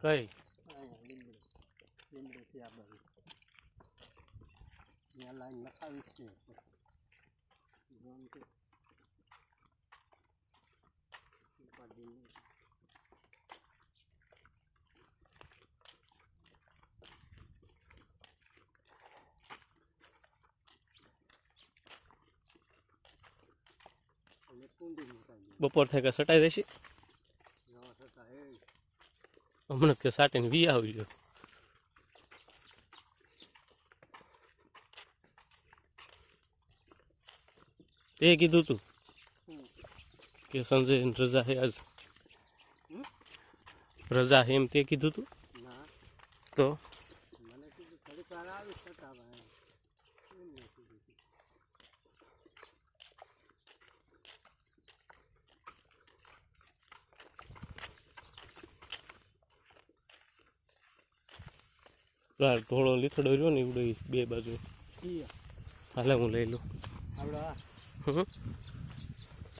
કઈ? લીમડી છે આ બાજુ ત્યાં લાઈન લખાવી છે બપોર થાય કે સટાઈ. દેશે હમણાં કે સાટીને વી આવજો. તે કીધું તું કે સંજય રજા હે આજ. રજા હે એમ તે કીધું તું? તો? પેલા ધોળો લીથડો રહ્યો ને એવડો બે બાજુ. હાલે હું લઈ લઉં.